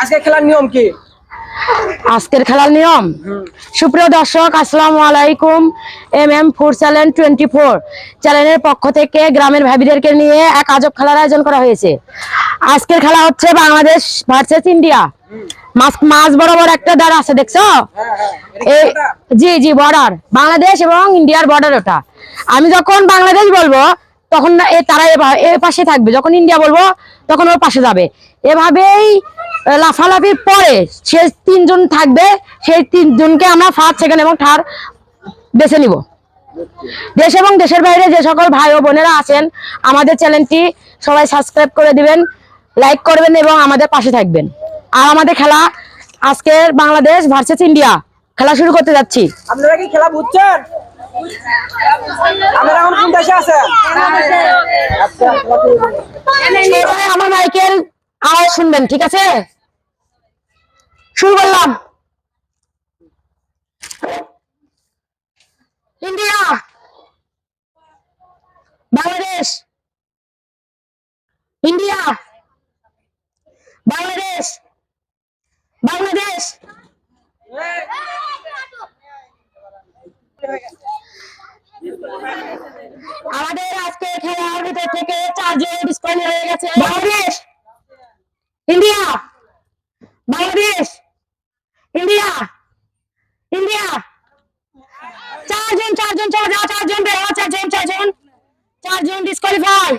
আজকে খেলার নিয়ম কি? আজকের খেলার নিয়ম? সুপ্রিয় দর্শক আসসালামু আলাইকুম। M M food channel twenty four চ্যানেলের পক্ষ থেকে গ্রামের ভাবিদেরকে নিয়ে এক আজব খেলার আয়োজন করা হয়েছে। আজকের খেলা হচ্ছে বাংলাদেশ ভার্সেস ইন্ডিয়া মাছ মাছ বরাবর একটা দাঁড় আছে দেখছ? এই জি জি বর্ডার বাংলাদেশ এবং ইন্ডিয়ার বর্ডার ওটা। আমি যখন বাংলাদেশ বলব তখন না এ তারা এ- পাশে থাকবে। যখন ইন্ডিয়া বলব, তখন ওর পাশে যাবে। এভাবেই লাফালাফির পরে সে তিনজন থাকবে, সেই তিনজনকে আমরা ফার্স্ট সেকেন্ড এবং থার্ড বেছে নিব। দেশ এবং দেশের বাইরে যে সকল ভাই ও বোনেরা আছেন, আমাদের চ্যানেলটি সবাই সাবস্ক্রাইব করে দিবেন লাইক করবেন এবং আমাদের পাশে থাকবেন। আর আমাদের খেলা, আজকের বাংলাদেশ ভার্সেস ইন্ডিয়া, খেলা শুরু করতে যাচ্ছি। আপনারা কি খেলা বুঝছেন? আপনারা এখন কোন দেশে আছেন আচ্ছা আমার মাইকেল আওয়াজ শুনবেন ঠিক আছে শুরু করলাম ইন্ডিয়া বাংলাদেশ ইন্ডিয়া বাংলাদেশ বাংলাদেশ আমাদের আজকে খেলার ভিতর থেকে চারজন ডিসকাউন্ট হয়ে গেছে। Bangladesh! India! Bangladesh! India! India! চারজন চারজন যাও চারজন বের হও, চারজন চারজন। চারজন ডিসকোয়ালিফাই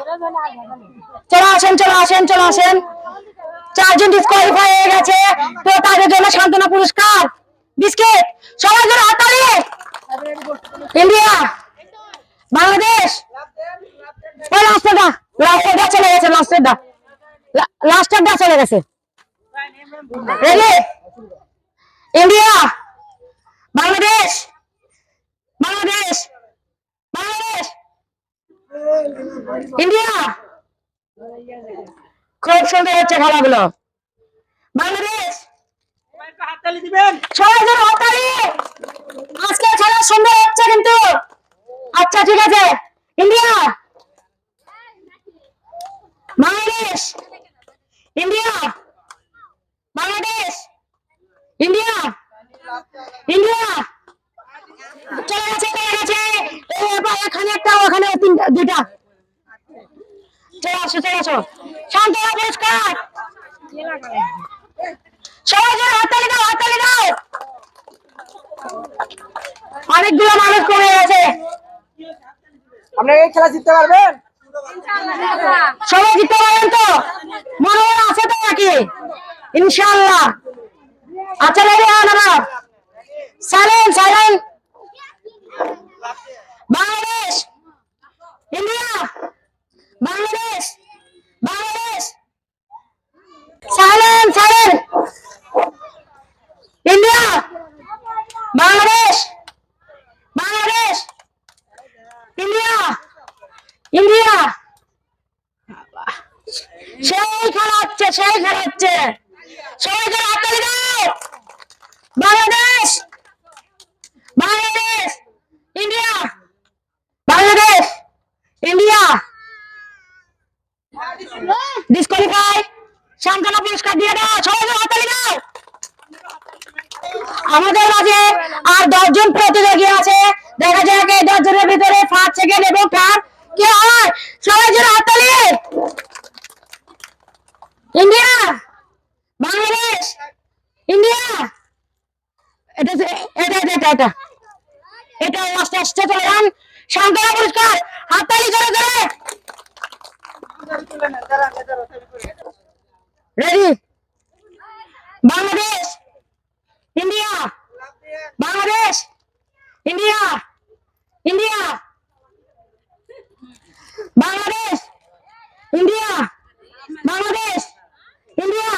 চলে আসেন চলে আসেন চলে আসেন। চারজন ডিসকোয়ালিফাই হয়ে গেছে। তো তাদের জন্য সান্ত্বনা পুরস্কার। বিস্কিট! সবাই জন্য হাতালি ইন্ডিয়া! বাংলাদেশ! ওই লাস্টেরটা লাস্টেরটা চলে গেছে লাস্টেরটা। লাস্টেরটা চলে গেছে। ইন্ডিয়া বাংলাদেশ! বাংলাদেশ! বাংলাদেশ! ইন্ডিয়া খুব সুন্দর হচ্ছে খেলাগুলো। বাংলাদেশ! সবাই হাততালি! আজকে খেলা সুন্দর হচ্ছে কিন্তু। আচ্ছা ঠিক আছে। India! Bangladesh! India! Bangladesh! India! India! চলে গেছে চলে গেছে। এখানে একটা, ওখানে তিনটা, দুইটা। চলে আসো চলে আসো। শান্ত পুরস্কার সবাই যেন হাততালি দাও হাততালি দাও। অনেকগুলো মানুষ কমে গেছে। আপনারা এই খেলা জিততে পারবেন? সবাই জিততে পারবেন তো? মনে মনে আছে তো নাকি? ইনশাল্লাহ আচ্ছা রেডি হন আমার silent silent Bangladesh India Bangladesh Bangladesh silent silent India Bangladesh Bangladesh India India সেই খেলা হচ্ছে সেই খেলা হচ্ছে সবাইকে হাততালি দাও। Bangladesh! Bangladesh! India! Bangladesh! India! Disqualify সান্ত্বনা পুরস্কার দিয়ে দাও। সবাইকে হাততালি দাও। আমাদের মাঝে আর দশজন প্রতিযোগী আছে। দেখা যাক এই দশজনের ভিতরে ফার্স্ট সেকেন্ড এবং থার্ড কে হয়? সবাই জন্য হাততালি ইন্ডিয়া বাংলাদেশ ইন্ডিয়া এটা যে- এটা। এটা আস্তে আস্তে চলে যান সান্ত্বনা পুরস্কার হাততালি জোরে জোরে ready Bangladesh, India. Bangladesh, India. India. Bangladesh India. Bangladesh India.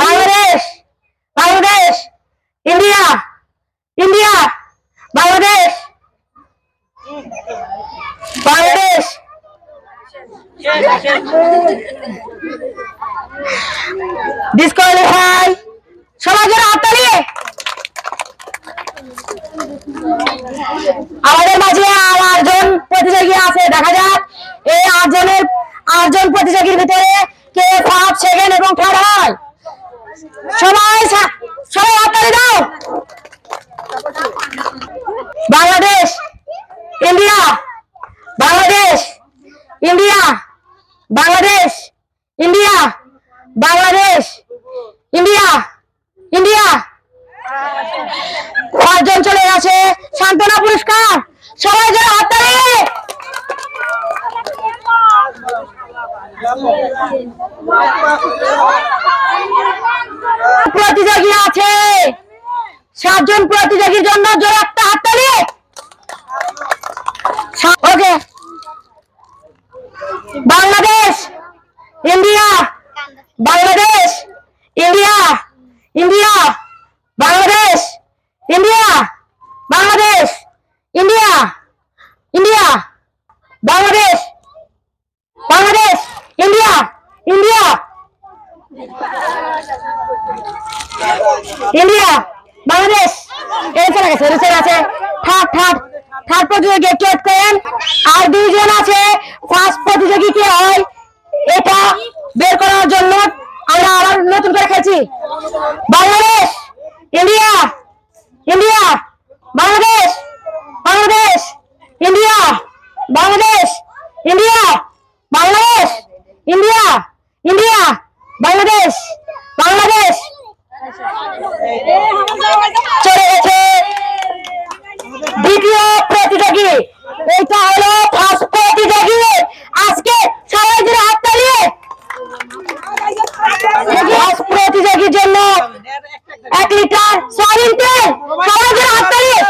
Bangladesh Bangladesh, India Bangladesh Bangladesh disqualify সবাই জন্য হাততালি আমাদের মাঝে আটজন প্রতিযোগী আছে, দেখা যাক। এই আটজনের, আটজন প্রতিযোগীর ভিতরে কে ফার্স্ট, সেকেন্ড এবং থার্ড হয়। সবাই সবাই হাততালি দাও। Bangladesh India Bangladesh India Bangladesh India Bangladesh India India সান্তনা সান্ত্বনা পুরস্কার। সবাই যারা হাততালি। প্রতিযোগী আছে। সাতজন প্রতিযোগীর জন্য জোর একটা হাততালি okay Bangladesh India Bangladesh India India Bangladesh India Bangladesh India India Bangladesh Bangladesh India India India Bangladesh গেছে এই চলে থার্ড থার্ড থার্ড প্রতিযোগী wait করেন। আর দুইজন আছে ফার্স্ট প্রতিযোগী কে হয়। এটা বের করার জন্য আমরা আবার নতুন করে খেলছি। Bangladesh, India Bangladesh Bangladesh India Bangladesh India Bangladesh India India Bangladesh Bangladesh চলে গেছে দ্বিতীয় প্রতিযোগী এইটা হলো ফার্স্ট প্রতিযোগী আজকে সবাই ধরে হাত তালিয়ে ফার্স্ট প্রতিযোগীর জন্য এক লিটার সয়াবিন তেল সবাই ধরে হাত তালিয়ে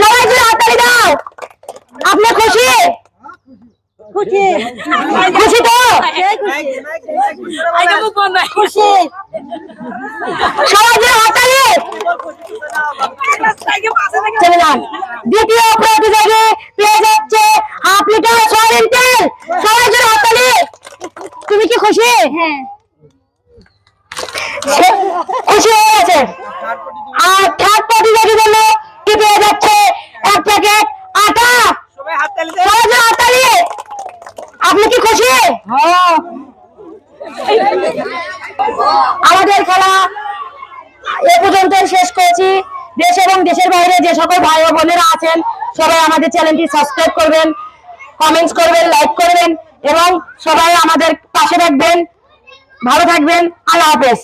সবাই ধরে হাত তালি দাও আপনি খুশি খুশি? খুশি তো? খুশি? সবাই ধরে হাত চলে যান। দ্বিতীয় প্রতিযোগী পেয়ে যাচ্ছে হাফ লিটার সয়াবিন তেল। সবাই জন্য হাততালি। তুমি কি খুশি? হ্যাঁ। খুশি হয়ে গেছে আর থার্ড প্রতিযোগী জন্য কি পেয়ে যাচ্ছে এক প্যাকেট আটা সবাই হাততালি দেন সবাই জন্য হাততালি আপনি কি খুশি আমাদের খেলা এ পর্যন্ত শেষ করেছি। দেশ এবং দেশের বাইরে যে সকল ভাই ও বোনেরা আছেন, সবাই আমাদের চ্যানেলটি সাবস্ক্রাইব করবেন কমেন্টস করবেন লাইক করবেন এবং সবাই আমাদের পাশে থাকবেন। ভালো থাকবেন। আল্লাহ হাফেজ।